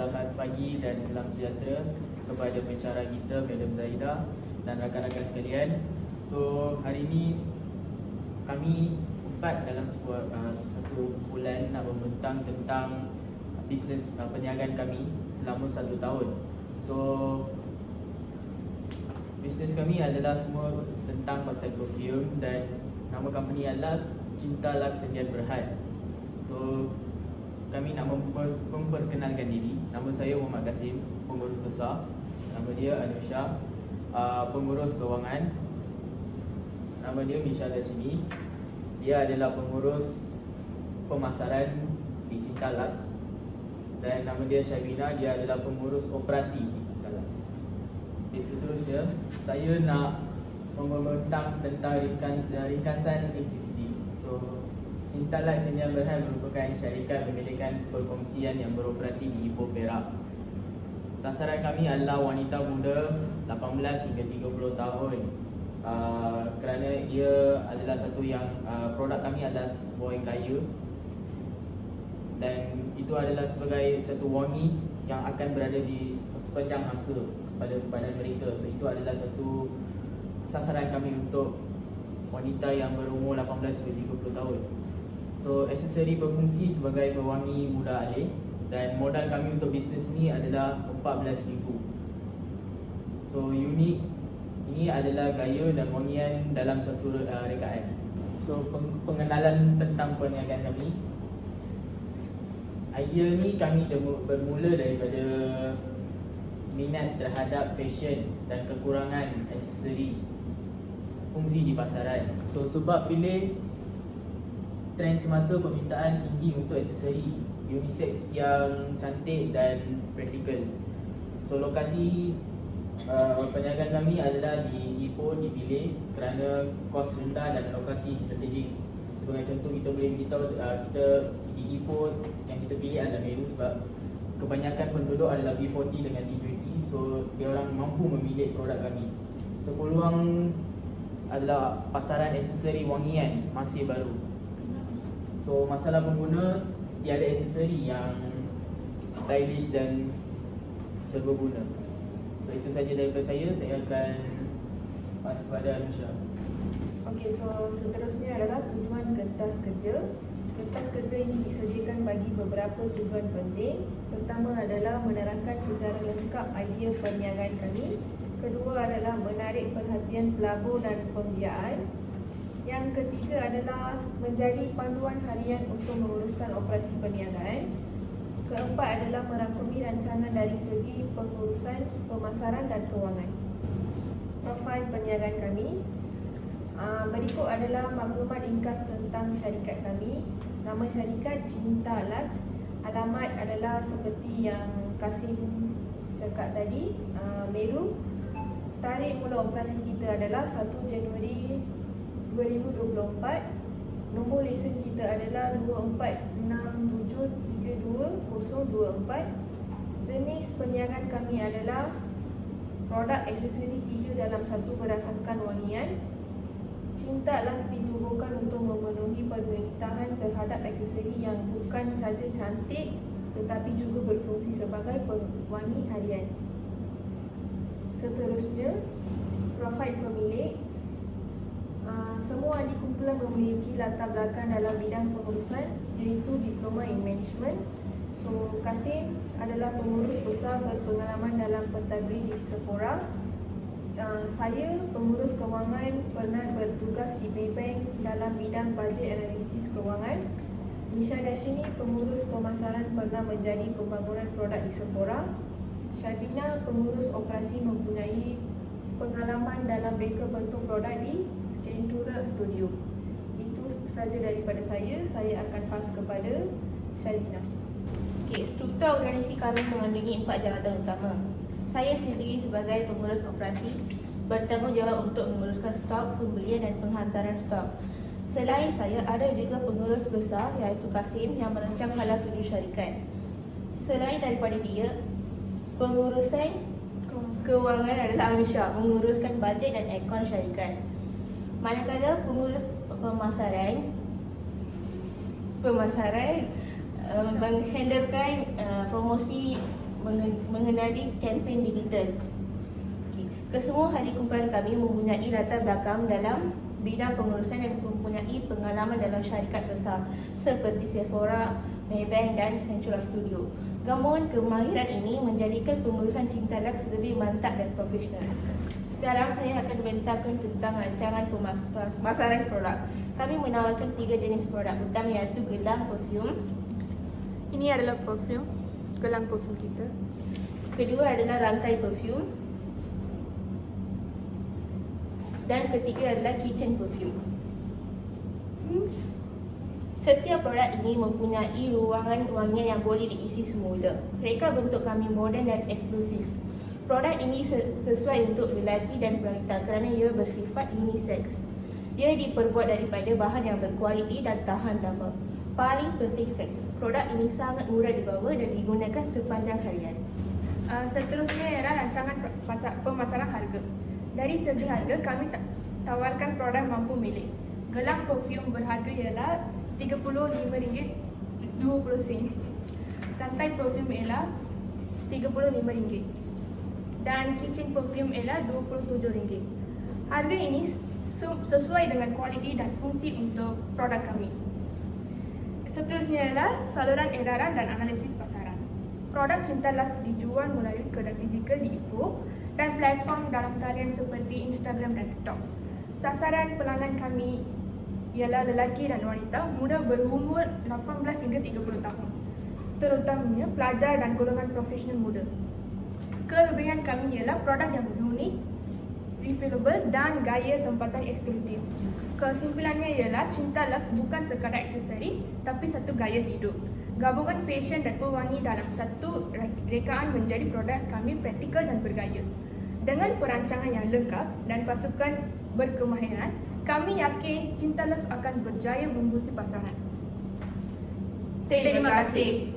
selamat pagi dan salam sejahtera kepada pencara kita Madam Zaida dan rakan-rakan sekalian. So hari ini kami empat dalam sebuah uh, satu kumpulan nak membentang tentang bisnes uh, perniagaan kami selama satu tahun. So bisnes kami adalah semua tentang pasal perfume dan nama company adalah Cinta Lux Sedian Berhad. So kami nak memper, memperkenalkan diri. Nama saya Muhammad Kasim, pengurus besar. Nama dia Anusha, uh, pengurus kewangan. Nama dia Misha Dashini. Dia adalah pengurus pemasaran di Cinta Lux. Dan nama dia Syabina, dia adalah pengurus operasi di Cinta Lux. Okay, seterusnya, saya nak membentang tentang ringkas, ringkasan eksekutif. Light Senior Berhad merupakan syarikat pemilikan perkongsian yang beroperasi di Ipoh Perak. Sasaran kami adalah wanita muda 18 hingga 30 tahun. Uh, kerana ia adalah satu yang uh, produk kami adalah sebuah kaya dan itu adalah sebagai satu wangi yang akan berada di sepanjang masa pada badan mereka. So itu adalah satu sasaran kami untuk wanita yang berumur 18 hingga 30 tahun. So aksesori berfungsi sebagai pewangi muda alih dan modal kami untuk bisnes ni adalah 14,000. So unik ini adalah gaya dan wangian dalam satu uh, rekaan. So peng- pengenalan tentang perniagaan kami. Idea ni kami bermula daripada minat terhadap fashion dan kekurangan aksesori fungsi di pasaran. So sebab pilih trend semasa permintaan tinggi untuk aksesori unisex yang cantik dan praktikal. So lokasi uh, perniagaan kami adalah di Ipoh dipilih kerana kos rendah dan lokasi strategik. Sebagai contoh kita boleh beritahu uh, kita di Ipoh yang kita pilih adalah Meru sebab kebanyakan penduduk adalah B40 dengan T20 so dia orang mampu memilih produk kami. So peluang adalah pasaran aksesori wangian masih baru. So masalah pengguna tiada aksesori yang stylish dan serbaguna. So itu saja daripada saya. Saya akan pas kepada Anusha. Okey, so seterusnya adalah tujuan kertas kerja. Kertas kerja ini disediakan bagi beberapa tujuan penting. Pertama adalah menerangkan secara lengkap idea perniagaan kami. Kedua adalah menarik perhatian pelabur dan pembiayaan. Yang ketiga adalah menjadi panduan harian untuk menguruskan operasi perniagaan. Keempat adalah merangkumi rancangan dari segi pengurusan, pemasaran dan kewangan. Profil perniagaan kami Ah, Berikut adalah maklumat ringkas tentang syarikat kami. Nama syarikat Cinta Lux. Alamat adalah seperti yang Kasim cakap tadi, ah, Meru. Tarikh mula operasi kita adalah 1 Januari 2024. Nombor lesen kita adalah 2467320024. Jenis perniagaan kami adalah produk aksesori tiga dalam satu berasaskan wangian. Cinta Lux ditubuhkan untuk memenuhi permintaan terhadap aksesori yang bukan saja cantik tetapi juga berfungsi sebagai pewangi harian. Seterusnya, profil pemilik. Uh, semua ahli kumpulan memiliki latar belakang dalam bidang pengurusan iaitu diploma in management. So, Kasim adalah pengurus besar berpengalaman dalam pentadbir di Sephora Uh, saya pengurus kewangan pernah bertugas di Maybank dalam bidang bajet analisis kewangan. Misha Dashini pengurus pemasaran pernah menjadi pembangunan produk di Sephora. Syabina pengurus operasi mempunyai pengalaman dalam reka bentuk produk di Scantura Studio. Itu saja daripada saya. Saya akan pas kepada Syabina. Okey, struktur organisasi kami mengandungi empat jawatan utama. Saya sendiri sebagai pengurus operasi bertanggungjawab untuk menguruskan stok, pembelian dan penghantaran stok. Selain saya, ada juga pengurus besar iaitu Kasim yang merancang hala tujuh syarikat. Selain daripada dia, pengurusan kewangan adalah Amisha, menguruskan bajet dan akaun syarikat. Manakala pengurus pemasaran pemasaran uh, menghandlekan uh, promosi mengen- mengenali kempen digital. Okay. Kesemua hari kumpulan kami mempunyai latar belakang dalam bidang pengurusan dan mempunyai pengalaman dalam syarikat besar seperti Sephora, Maybank dan Central Studio. Gabungan kemahiran ini menjadikan pengurusan Cinta Lux lebih mantap dan profesional. Sekarang saya akan membentangkan tentang rancangan pemas- pemasaran produk. Kami menawarkan tiga jenis produk utama iaitu gelang perfume, Ini adalah perfume, gelang perfume kita. kedua adalah rantai perfume dan ketiga adalah kitchen perfume. Hmm. Setiap produk ini mempunyai ruangan wangian yang boleh diisi semula. Reka bentuk kami moden dan eksklusif. Produk ini se- sesuai untuk lelaki dan wanita kerana ia bersifat unisex. Dia diperbuat daripada bahan yang berkualiti dan tahan lama. Paling penting sekali, produk ini sangat mudah dibawa dan digunakan sepanjang harian. Uh, seterusnya ialah rancangan pemasaran harga. Dari segi harga, kami ta- tawarkan produk mampu milik. Gelang perfume berharga ialah RM35.20 Rantai perfume ialah RM35 dan kitchen perfume ialah RM27 Harga ini se- sesuai dengan kualiti dan fungsi untuk produk kami. Seterusnya ialah saluran edaran dan analisis pasaran. Produk Cinta Lux dijual melalui kedai fizikal di Ipoh dan platform dalam talian seperti Instagram dan TikTok. Sasaran pelanggan kami ialah lelaki dan wanita muda berumur 18 hingga 30 tahun. Terutamanya pelajar dan golongan profesional muda. Kelebihan kami ialah produk yang unik, refillable dan gaya tempatan eksklusif. Kesimpulannya ialah Cinta Lux bukan sekadar aksesori tapi satu gaya hidup. Gabungan fashion dan pewangi dalam satu re- rekaan menjadi produk kami praktikal dan bergaya. Dengan perancangan yang lengkap dan pasukan berkemahiran, kami yakin Cinta Lux akan berjaya membusi pasaran. Terima kasih.